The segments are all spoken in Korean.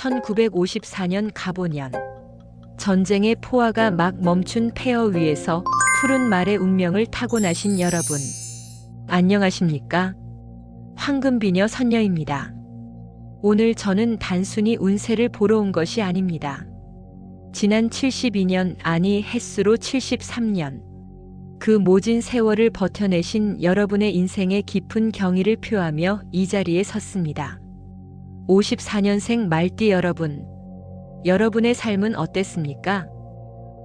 1954년 가보년 전쟁의 포화가 막 멈춘 폐허 위에서 푸른 말의 운명을 타고나신 여러분 안녕하십니까? 황금비녀 선녀입니다. 오늘 저는 단순히 운세를 보러 온 것이 아닙니다. 지난 72년 아니 햇수로 73년 그 모진 세월을 버텨내신 여러분의 인생의 깊은 경의를 표하며 이 자리에 섰습니다. 54년생 말띠 여러분, 여러분의 삶은 어땠습니까?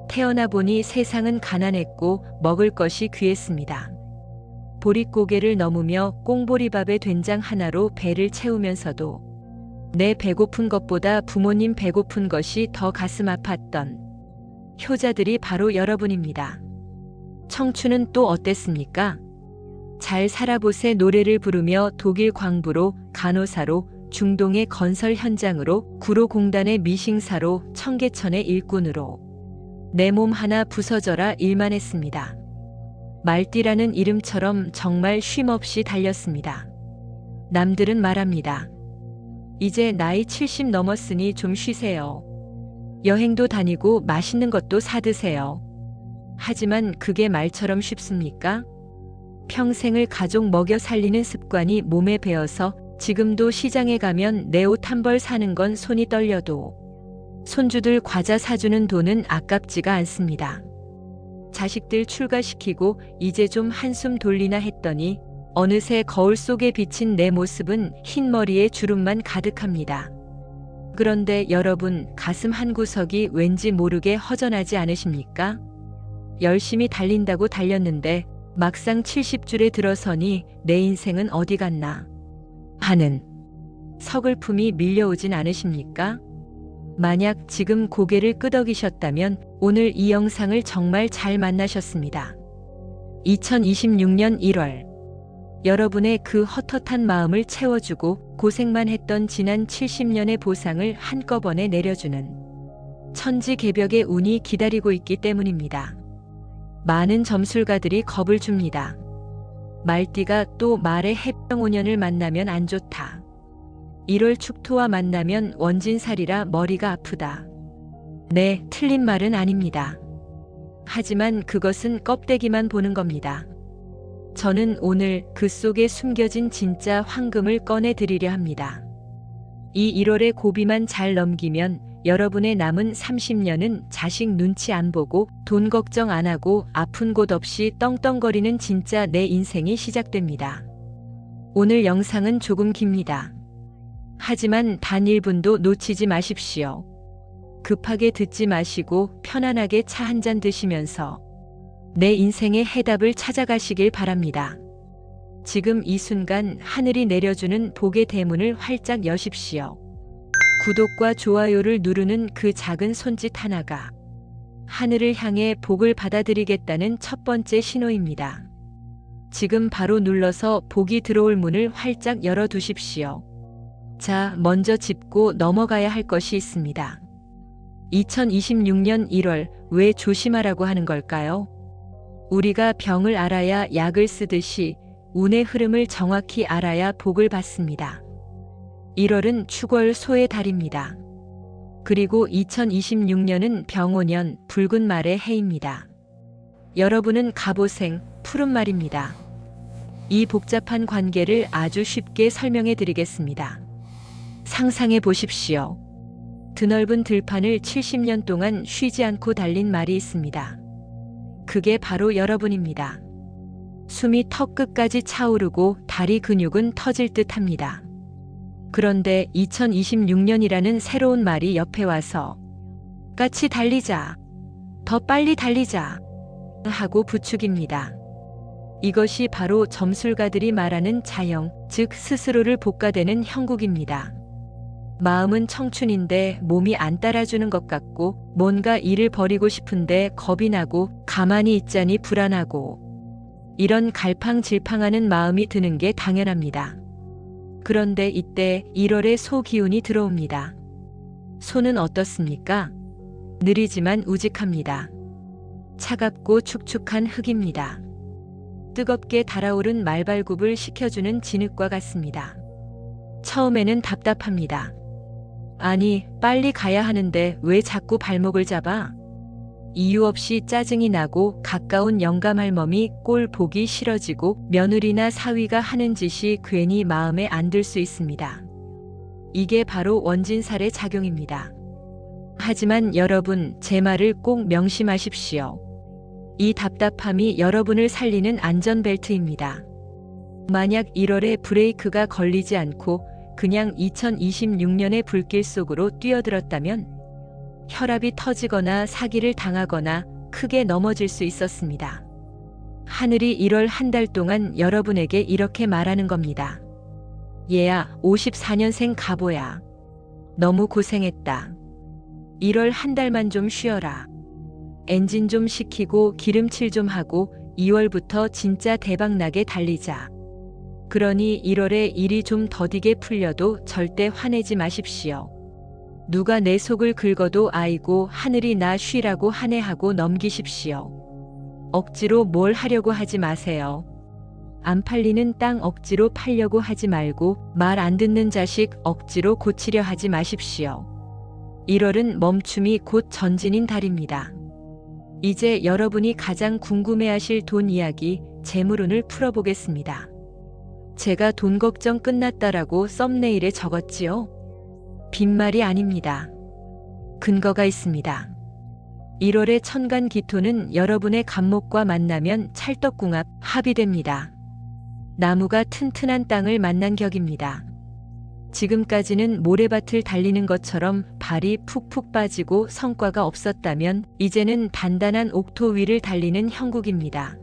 태어나 보니 세상은 가난했고 먹을 것이 귀했습니다. 보릿고개를 넘으며 꽁보리밥에 된장 하나로 배를 채우면서도 내 배고픈 것보다 부모님 배고픈 것이 더 가슴 아팠던 효자들이 바로 여러분입니다. 청춘은 또 어땠습니까? 잘 살아보세 노래를 부르며 독일 광부로 간호사로 중동의 건설 현장으로 구로공단의 미싱사로 청계천의 일꾼으로 내 몸 하나 부서져라 일만 했습니다. 말띠라는 이름처럼 정말 쉼없이 달렸습니다. 남들은 말합니다. 이제 나이 70 넘었으니 좀 쉬세요. 여행도 다니고 맛있는 것도 사드세요. 하지만 그게 말처럼 쉽습니까? 평생을 가족 먹여 살리는 습관이 몸에 배어서 지금도 시장에 가면 내 옷 한 벌 사는 건 손이 떨려도 손주들 과자 사주는 돈은 아깝지가 않습니다. 자식들 출가시키고 이제 좀 한숨 돌리나 했더니 어느새 거울 속에 비친 내 모습은 흰 머리에 주름만 가득합니다. 그런데 여러분 가슴 한 구석이 왠지 모르게 허전하지 않으십니까? 열심히 달린다고 달렸는데 막상 70줄에 들어서니 내 인생은 어디 갔나 하는 서글픔이 밀려오진 않으십니까? 만약 지금 고개를 끄덕이셨다면 오늘 이 영상을 정말 잘 만나셨습니다. 2026년 1월 여러분의 그 헛헛한 마음을 채워주고 고생만 했던 지난 70년의 보상을 한꺼번에 내려주는 천지개벽의 운이 기다리고 있기 때문입니다. 많은 점술가들이 겁을 줍니다. 말띠가 또 말의 해병5년을 만나면 안 좋다. 1월 축토와 만나면 원진살이라 머리가 아프다. 네, 틀린 말은 아닙니다. 하지만 그것은 껍데기만 보는 겁니다. 저는 오늘 그 속에 숨겨진 진짜 황금을 꺼내 드리려 합니다. 이 1월의 고비만 잘 넘기면 여러분의 남은 30년은 자식 눈치 안 보고 돈 걱정 안 하고 아픈 곳 없이 떵떵거리는 진짜 내 인생이 시작됩니다. 오늘 영상은 조금 깁니다. 하지만 단 1분도 놓치지 마십시오. 급하게 듣지 마시고 편안하게 차 한 잔 드시면서 내 인생의 해답을 찾아가시길 바랍니다. 지금 이 순간 하늘이 내려주는 복의 대문을 활짝 여십시오. 구독과 좋아요를 누르는 그 작은 손짓 하나가 하늘을 향해 복을 받아들이겠다는 첫 번째 신호입니다. 지금 바로 눌러서 복이 들어올 문을 활짝 열어두십시오. 자, 먼저 짚고 넘어가야 할 것이 있습니다. 2026년 1월 왜 조심하라고 하는 걸까요? 우리가 병을 알아야 약을 쓰듯이 운의 흐름을 정확히 알아야 복을 받습니다. 1월은 축월 소의 달입니다. 그리고 2026년은 병오년 붉은 말의 해입니다. 여러분은 갑오생 푸른 말입니다. 이 복잡한 관계를 아주 쉽게 설명해 드리겠습니다. 상상해 보십시오. 드넓은 들판을 70년 동안 쉬지 않고 달린 말이 있습니다. 그게 바로 여러분입니다. 숨이 턱 끝까지 차오르고 다리 근육은 터질 듯 합니다. 그런데 2026년이라는 새로운 말이 옆에 와서 같이 달리자. 더 빨리 달리자. 하고 부축입니다. 이것이 바로 점술가들이 말하는 자영, 즉 스스로를 복가되는 형국입니다. 마음은 청춘인데 몸이 안 따라주는 것 같고 뭔가 일을 버리고 싶은데 겁이 나고 가만히 있자니 불안하고 이런 갈팡질팡하는 마음이 드는 게 당연합니다. 그런데 이때 1월의 소 기운이 들어옵니다. 소는 어떻습니까? 느리지만 우직합니다. 차갑고 축축한 흙입니다. 뜨겁게 달아오른 말발굽을 식혀주는 진흙과 같습니다. 처음에는 답답합니다. 아니, 빨리 가야 하는데 왜 자꾸 발목을 잡아? 이유 없이 짜증이 나고 가까운 영감 할멈이 꼴 보기 싫어지고 며느리나 사위가 하는 짓이 괜히 마음에 안 들 수 있습니다. 이게 바로 원진살의 작용입니다. 하지만 여러분, 제 말을 꼭 명심하십시오. 이 답답함이 여러분을 살리는 안전벨트입니다. 만약 1월에 브레이크가 걸리지 않고 그냥 2026년의 불길 속으로 뛰어들었다면 혈압이 터지거나 사기를 당하거나 크게 넘어질 수 있었습니다. 하늘이 1월 한 달 동안 여러분에게 이렇게 말하는 겁니다. 얘야, 54년생 가보야. 너무 고생했다. 1월 한 달만 좀 쉬어라. 엔진 좀 식히고 기름칠 좀 하고 2월부터 진짜 대박나게 달리자. 그러니 1월에 일이 좀 더디게 풀려도 절대 화내지 마십시오. 누가 내 속을 긁어도 아이고 하늘이 나 쉬라고 한해하고 넘기십시오. 억지로 뭘 하려고 하지 마세요. 안 팔리는 땅 억지로 팔려고 하지 말고 말 안 듣는 자식 억지로 고치려 하지 마십시오. 1월은 멈춤이 곧 전진인 달입니다. 이제 여러분이 가장 궁금해하실 돈 이야기 재물운을 풀어보겠습니다. 제가 돈 걱정 끝났다라고 썸네일에 적었지요? 빈말이 아닙니다. 근거가 있습니다. 1월의 천간 기토는 여러분의 간목과 만나면 찰떡궁합 합이 됩니다. 나무가 튼튼한 땅을 만난 격입니다. 지금까지는 모래밭을 달리는 것처럼 발이 푹푹 빠지고 성과가 없었다면 이제는 단단한 옥토 위를 달리는 형국입니다.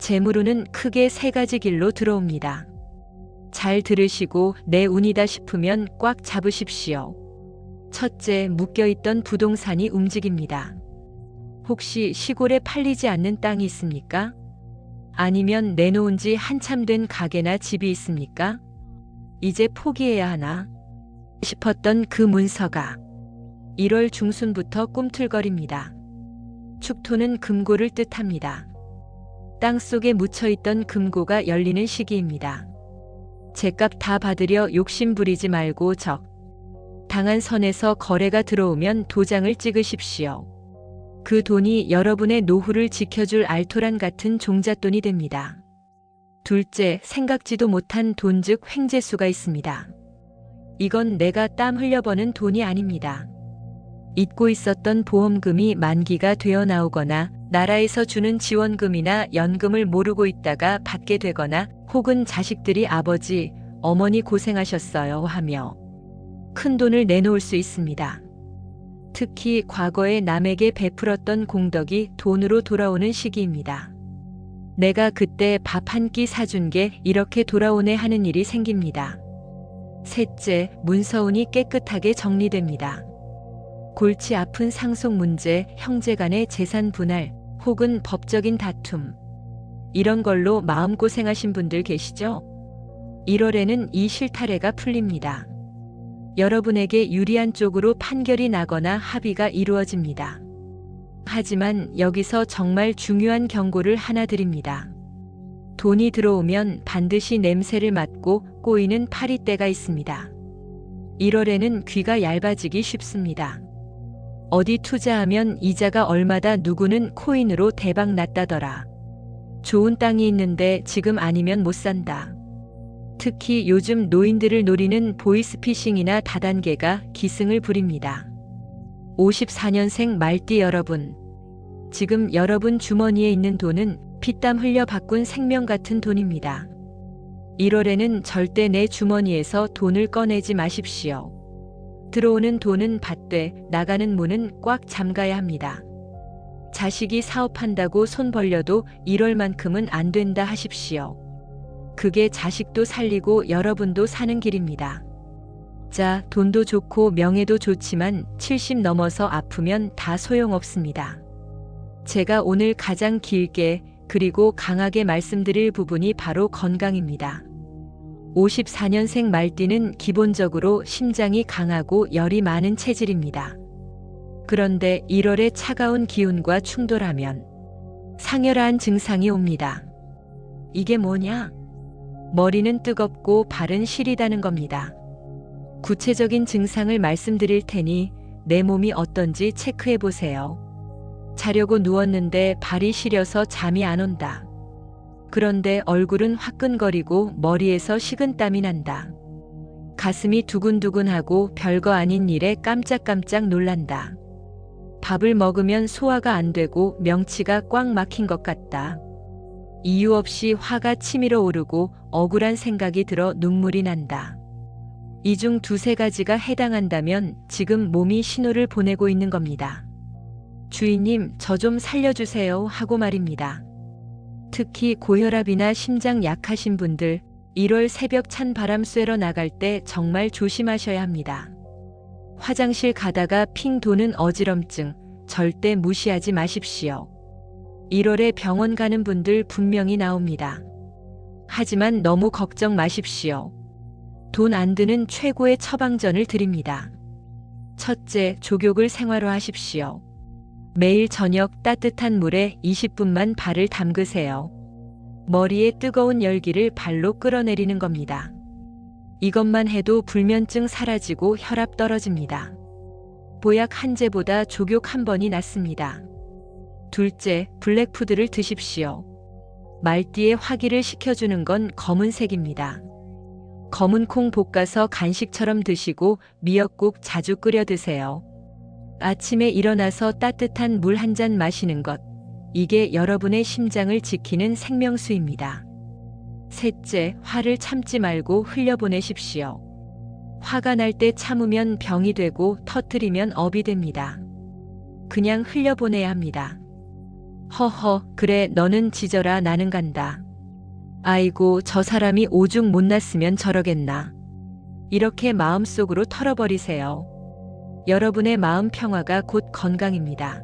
재물운은 크게 세 가지 길로 들어옵니다. 잘 들으시고 내 운이다 싶으면 꽉 잡으십시오. 첫째, 묶여있던 부동산이 움직입니다. 혹시 시골에 팔리지 않는 땅이 있습니까? 아니면 내놓은 지 한참 된 가게나 집이 있습니까? 이제 포기해야 하나? 싶었던 그 문서가 1월 중순부터 꿈틀거립니다. 축토는 금고를 뜻합니다. 땅 속에 묻혀있던 금고가 열리는 시기입니다. 제값 다 받으려 욕심 부리지 말고 적. 당한 선에서 거래가 들어오면 도장을 찍으십시오. 그 돈이 여러분의 노후를 지켜줄 알토란 같은 종잣돈이 됩니다. 둘째, 생각지도 못한 돈 즉 횡재수가 있습니다. 이건 내가 땀 흘려 버는 돈이 아닙니다. 잊고 있었던 보험금이 만기가 되어 나오거나 나라에서 주는 지원금이나 연금을 모르고 있다가 받게 되거나 혹은 자식들이 아버지, 어머니 고생하셨어요 하며 큰 돈을 내놓을 수 있습니다. 특히 과거에 남에게 베풀었던 공덕이 돈으로 돌아오는 시기입니다. 내가 그때 밥 한 끼 사준 게 이렇게 돌아오네 하는 일이 생깁니다. 셋째, 문서운이 깨끗하게 정리됩니다. 골치 아픈 상속 문제, 형제 간의 재산 분할, 혹은 법적인 다툼. 이런 걸로 마음고생하신 분들 계시죠? 1월에는 이 실타래가 풀립니다. 여러분에게 유리한 쪽으로 판결이 나거나 합의가 이루어집니다. 하지만 여기서 정말 중요한 경고를 하나 드립니다. 돈이 들어오면 반드시 냄새를 맡고 꼬이는 파리때가 있습니다. 1월에는 귀가 얇아지기 쉽습니다. 어디 투자하면 이자가 얼마다 누구는 코인으로 대박 났다더라. 좋은 땅이 있는데 지금 아니면 못 산다. 특히 요즘 노인들을 노리는 보이스피싱이나 다단계가 기승을 부립니다. 54년생 말띠 여러분. 지금 여러분 주머니에 있는 돈은 피땀 흘려 바꾼 생명 같은 돈입니다. 1월에는 절대 내 주머니에서 돈을 꺼내지 마십시오. 들어오는 돈은 받되 나가는 문은 꽉 잠가야 합니다. 자식이 사업한다고 손 벌려도 1월만큼은 안 된다 하십시오. 그게 자식도 살리고 여러분도 사는 길입니다. 자, 돈도 좋고 명예도 좋지만 70 넘어서 아프면 다 소용없습니다. 제가 오늘 가장 길게 그리고 강하게 말씀드릴 부분이 바로 건강입니다. 54년생 말띠는 기본적으로 심장이 강하고 열이 많은 체질입니다. 그런데 1월에 차가운 기운과 충돌하면 상열한 증상이 옵니다. 이게 뭐냐? 머리는 뜨겁고 발은 시리다는 겁니다. 구체적인 증상을 말씀드릴 테니 내 몸이 어떤지 체크해 보세요. 자려고 누웠는데 발이 시려서 잠이 안 온다. 그런데 얼굴은 화끈거리고 머리에서 식은땀이 난다. 가슴이 두근두근하고 별거 아닌 일에 깜짝깜짝 놀란다. 밥을 먹으면 소화가 안 되고 명치가 꽉 막힌 것 같다. 이유 없이 화가 치밀어 오르고 억울한 생각이 들어 눈물이 난다. 이 중 두세 가지가 해당한다면 지금 몸이 신호를 보내고 있는 겁니다. 주인님, 저 좀 살려주세요 하고 말입니다. 특히 고혈압이나 심장 약하신 분들, 1월 새벽 찬 바람 쐬러 나갈 때 정말 조심하셔야 합니다. 화장실 가다가 핑 도는 어지럼증, 절대 무시하지 마십시오. 1월에 병원 가는 분들 분명히 나옵니다. 하지만 너무 걱정 마십시오. 돈 안 드는 최고의 처방전을 드립니다. 첫째, 족욕을 생활화하십시오. 매일 저녁 따뜻한 물에 20분만 발을 담그세요. 머리에 뜨거운 열기를 발로 끌어내리는 겁니다. 이것만 해도 불면증 사라지고 혈압 떨어집니다. 보약 한 제보다 족욕 한 번이 낫습니다. 둘째, 블랙푸드를 드십시오. 말띠에 화기를 식혀주는 건 검은색입니다. 검은 콩 볶아서 간식처럼 드시고 미역국 자주 끓여 드세요. 아침에 일어나서 따뜻한 물 한 잔 마시는 것. 이게 여러분의 심장을 지키는 생명수입니다. 셋째, 화를 참지 말고 흘려보내십시오. 화가 날 때 참으면 병이 되고 터뜨리면 업이 됩니다. 그냥 흘려보내야 합니다. 허허, 그래, 너는 지져라, 나는 간다. 아이고, 저 사람이 오죽 못 났으면 저러겠나. 이렇게 마음속으로 털어버리세요. 여러분의 마음 평화가 곧 건강입니다.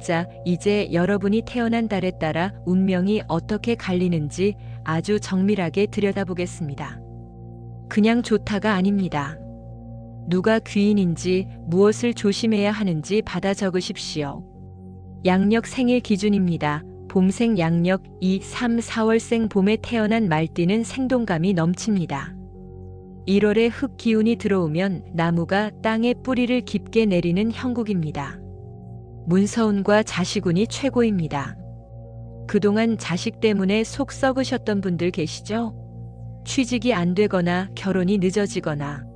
자, 이제 여러분이 태어난 달에 따라 운명이 어떻게 갈리는지 아주 정밀하게 들여다보겠습니다. 그냥 좋다가 아닙니다. 누가 귀인인지 무엇을 조심해야 하는지 받아 적으십시오. 양력 생일 기준입니다. 봄생 양력 2, 3, 4월생 봄에 태어난 말띠는 생동감이 넘칩니다. 1월에 흙 기운이 들어오면 나무가 땅에 뿌리를 깊게 내리는 형국입니다. 문서운과 자식운이 최고입니다. 그동안 자식 때문에 속 썩으셨던 분들 계시죠? 취직이 안 되거나 결혼이 늦어지거나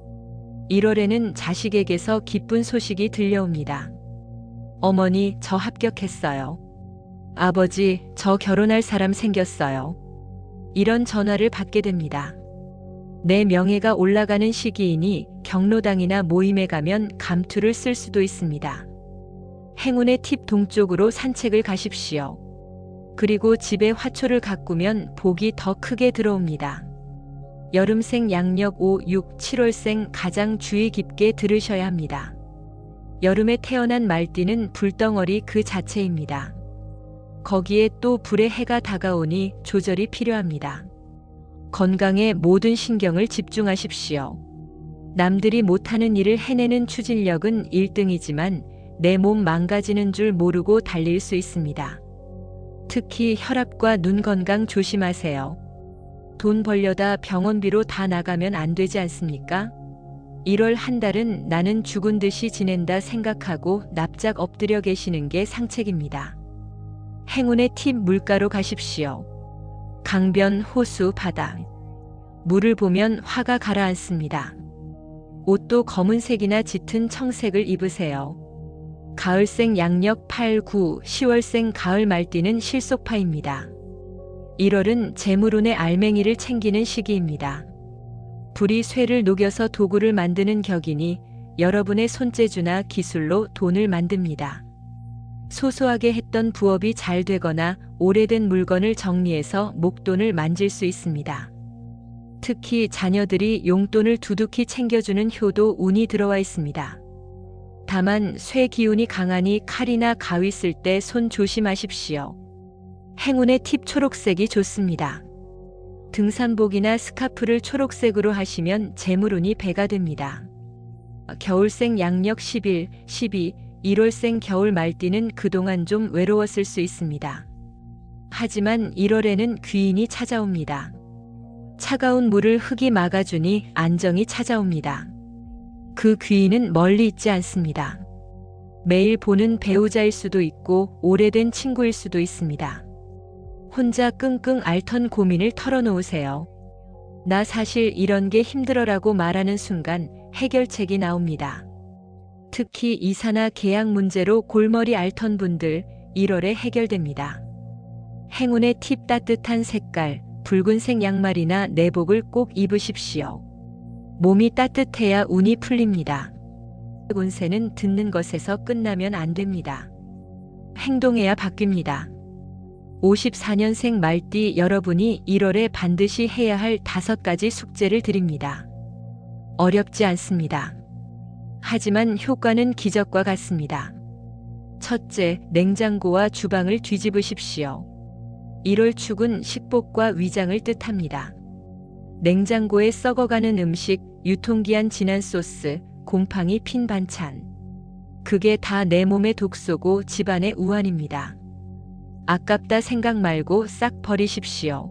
1월에는 자식에게서 기쁜 소식이 들려옵니다. 어머니, 저 합격했어요. 아버지, 저 결혼할 사람 생겼어요. 이런 전화를 받게 됩니다. 내 명예가 올라가는 시기이니 경로당이나 모임에 가면 감투를 쓸 수도 있습니다. 행운의 팁 동쪽으로 산책을 가십시오. 그리고 집에 화초를 가꾸면 복이 더 크게 들어옵니다. 여름생 양력 5, 6, 7월생 가장 주의 깊게 들으셔야 합니다. 여름에 태어난 말띠는 불덩어리 그 자체입니다. 거기에 또 불의 해가 다가오니 조절이 필요합니다. 건강에 모든 신경을 집중하십시오. 남들이 못하는 일을 해내는 추진력은 1등이지만 내 몸 망가지는 줄 모르고 달릴 수 있습니다. 특히 혈압과 눈 건강 조심하세요. 돈 벌려다 병원비로 다 나가면 안 되지 않습니까? 1월 한 달은 나는 죽은 듯이 지낸다 생각하고 납작 엎드려 계시는 게 상책입니다. 행운의 팁 물가로 가십시오. 강변, 호수, 바다. 물을 보면 화가 가라앉습니다. 옷도 검은색이나 짙은 청색을 입으세요. 가을생 양력 8, 9, 10월생 가을 말띠는 실속파입니다. 1월은 재물운의 알맹이를 챙기는 시기입니다. 불이 쇠를 녹여서 도구를 만드는 격이니 여러분의 손재주나 기술로 돈을 만듭니다. 소소하게 했던 부업이 잘 되거나 오래된 물건을 정리해서 목돈을 만질 수 있습니다. 특히 자녀들이 용돈을 두둑히 챙겨주는 효도 운이 들어와 있습니다. 다만 쇠 기운이 강하니 칼이나 가위 쓸 때 손 조심하십시오. 행운의 팁 초록색이 좋습니다. 등산복이나 스카프를 초록색으로 하시면 재물운이 배가 됩니다. 겨울생 양력 10일, 12, 1월생 겨울 말띠는 그동안 좀 외로웠을 수 있습니다. 하지만 1월에는 귀인이 찾아옵니다. 차가운 물을 흙이 막아주니 안정이 찾아옵니다. 그 귀인은 멀리 있지 않습니다. 매일 보는 배우자일 수도 있고 오래된 친구일 수도 있습니다. 혼자 끙끙 앓던 고민을 털어놓으세요. 나 사실 이런 게 힘들어라고 말하는 순간 해결책이 나옵니다. 특히 이사나 계약 문제로 골머리 앓던 분들 1월에 해결됩니다. 행운의 팁 따뜻한 색깔, 붉은색 양말이나 내복을 꼭 입으십시오. 몸이 따뜻해야 운이 풀립니다. 운세는 듣는 것에서 끝나면 안 됩니다. 행동해야 바뀝니다. 54년생 말띠 여러분이 1월에 반드시 해야 할 다섯 가지 숙제를 드립니다. 어렵지 않습니다. 하지만 효과는 기적과 같습니다. 첫째, 냉장고와 주방을 뒤집으십시오. 1월 축은 식복과 위장을 뜻합니다. 냉장고에 썩어가는 음식, 유통기한 지난 소스, 곰팡이 핀 반찬. 그게 다 내 몸의 독소고 집안의 우환입니다. 아깝다 생각 말고 싹 버리십시오.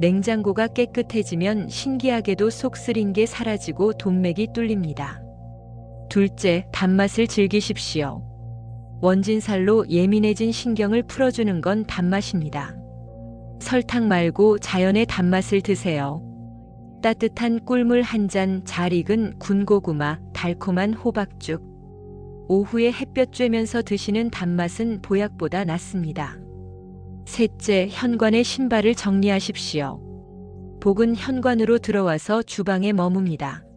냉장고가 깨끗해지면 신기하게도 속 쓰린 게 사라지고 돈맥이 뚫립니다. 둘째, 단맛을 즐기십시오. 원진살로 예민해진 신경을 풀어주는 건 단맛입니다. 설탕 말고 자연의 단맛을 드세요. 따뜻한 꿀물 한 잔 잘 익은 군고구마, 달콤한 호박죽. 오후에 햇볕 쬐면서 드시는 단맛은 보약보다 낫습니다. 셋째, 현관의 신발을 정리하십시오. 복은 현관으로 들어와서 주방에 머뭅니다.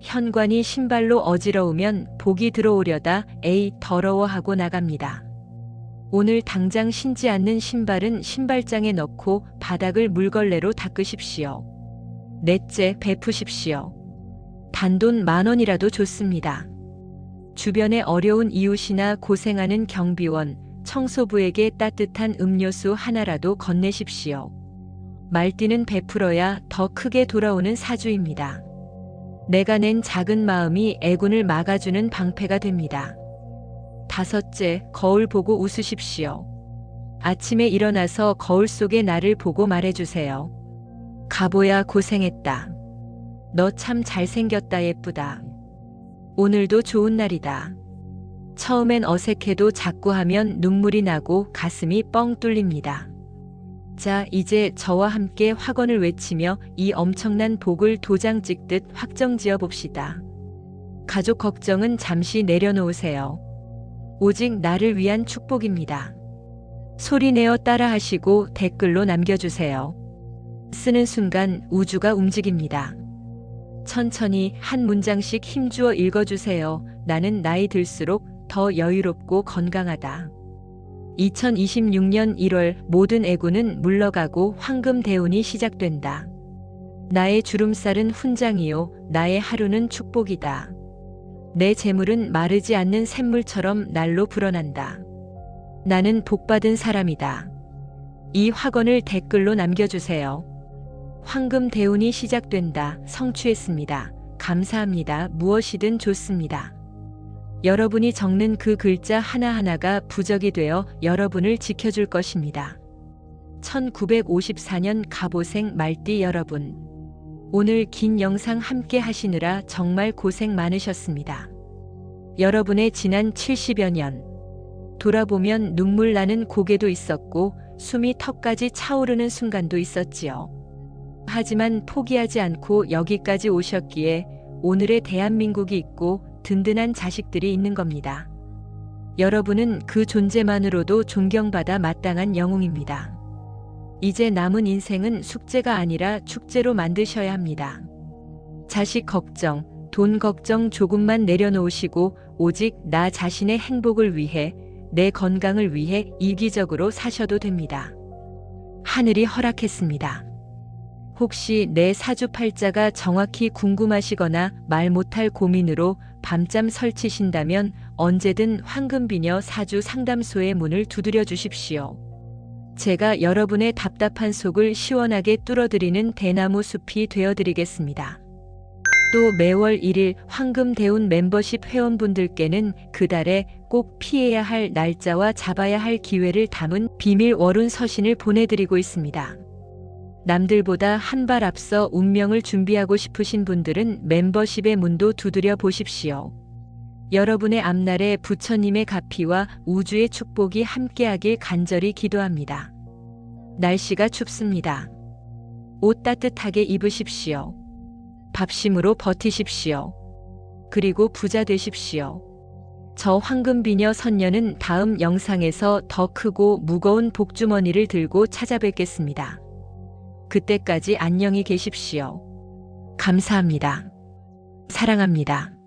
현관이 신발로 어지러우면 복이 들어오려다 에이 더러워 하고 나갑니다. 오늘 당장 신지 않는 신발은 신발장에 넣고 바닥을 물걸레로 닦으십시오. 넷째, 베푸십시오. 단돈 만 원이라도 좋습니다. 주변에 어려운 이웃이나 고생하는 경비원, 청소부에게 따뜻한 음료수 하나라도 건네십시오. 말띠는 베풀어야 더 크게 돌아오는 사주입니다. 내가 낸 작은 마음이 애군을 막아주는 방패가 됩니다. 다섯째, 거울 보고 웃으십시오. 아침에 일어나서 거울 속의 나를 보고 말해주세요. 가보야 고생했다. 너 참 잘생겼다 예쁘다. 오늘도 좋은 날이다. 처음엔 어색해도 자꾸 하면 눈물이 나고 가슴이 뻥 뚫립니다. 자, 이제 저와 함께 확언을 외치며 이 엄청난 복을 도장 찍듯 확정 지어 봅시다. 가족 걱정은 잠시 내려놓으세요. 오직 나를 위한 축복입니다. 소리내어 따라하시고 댓글로 남겨주세요. 쓰는 순간 우주가 움직입니다. 천천히 한 문장씩 힘주어 읽어주세요. 나는 나이 들수록 더 여유롭고 건강하다. 2026년 1월 모든 애구는 물러가고 황금 대운이 시작된다. 나의 주름살은 훈장이요, 나의 하루는 축복이다. 내 재물은 마르지 않는 샘물처럼 날로 불어난다. 나는 복받은 사람이다. 이 확언을 댓글로 남겨주세요. 황금 대운이 시작된다. 성취했습니다. 감사합니다. 무엇이든 좋습니다. 여러분이 적는 그 글자 하나하나가 부적이 되어 여러분을 지켜줄 것입니다. 1954년 갑오생 말띠 여러분. 오늘 긴 영상 함께 하시느라 정말 고생 많으셨습니다. 여러분의 지난 70여 년. 돌아보면 눈물 나는 고개도 있었고 숨이 턱까지 차오르는 순간도 있었지요. 하지만 포기하지 않고 여기까지 오셨기에 오늘의 대한민국이 있고 든든한 자식들이 있는 겁니다. 여러분은 그 존재만으로도 존경받아 마땅한 영웅입니다. 이제 남은 인생은 숙제가 아니라 축제로 만드셔야 합니다. 자식 걱정, 돈 걱정 조금만 내려놓으시고 오직 나 자신의 행복을 위해 내 건강을 위해 이기적으로 사셔도 됩니다. 하늘이 허락했습니다. 혹시 내 사주팔자가 정확히 궁금하시거나 말 못할 고민으로 밤잠 설치신다면 언제든 황금비녀 사주 상담소의 문을 두드려 주십시오. 제가 여러분의 답답한 속을 시원하게 뚫어드리는 대나무 숲이 되어드리겠습니다. 또 매월 1일 황금대운 멤버십 회원분들께는 그 달에 꼭 피해야 할 날짜와 잡아야 할 기회를 담은 비밀 월운 서신을 보내드리고 있습니다. 남들보다 한 발 앞서 운명을 준비하고 싶으신 분들은 멤버십의 문도 두드려 보십시오. 여러분의 앞날에 부처님의 가피와 우주의 축복이 함께하길 간절히 기도합니다. 날씨가 춥습니다. 옷 따뜻하게 입으십시오. 밥심으로 버티십시오. 그리고 부자 되십시오. 저 황금비녀 선녀는 다음 영상에서 더 크고 무거운 복주머니를 들고 찾아뵙겠습니다. 그때까지 안녕히 계십시오. 감사합니다. 사랑합니다.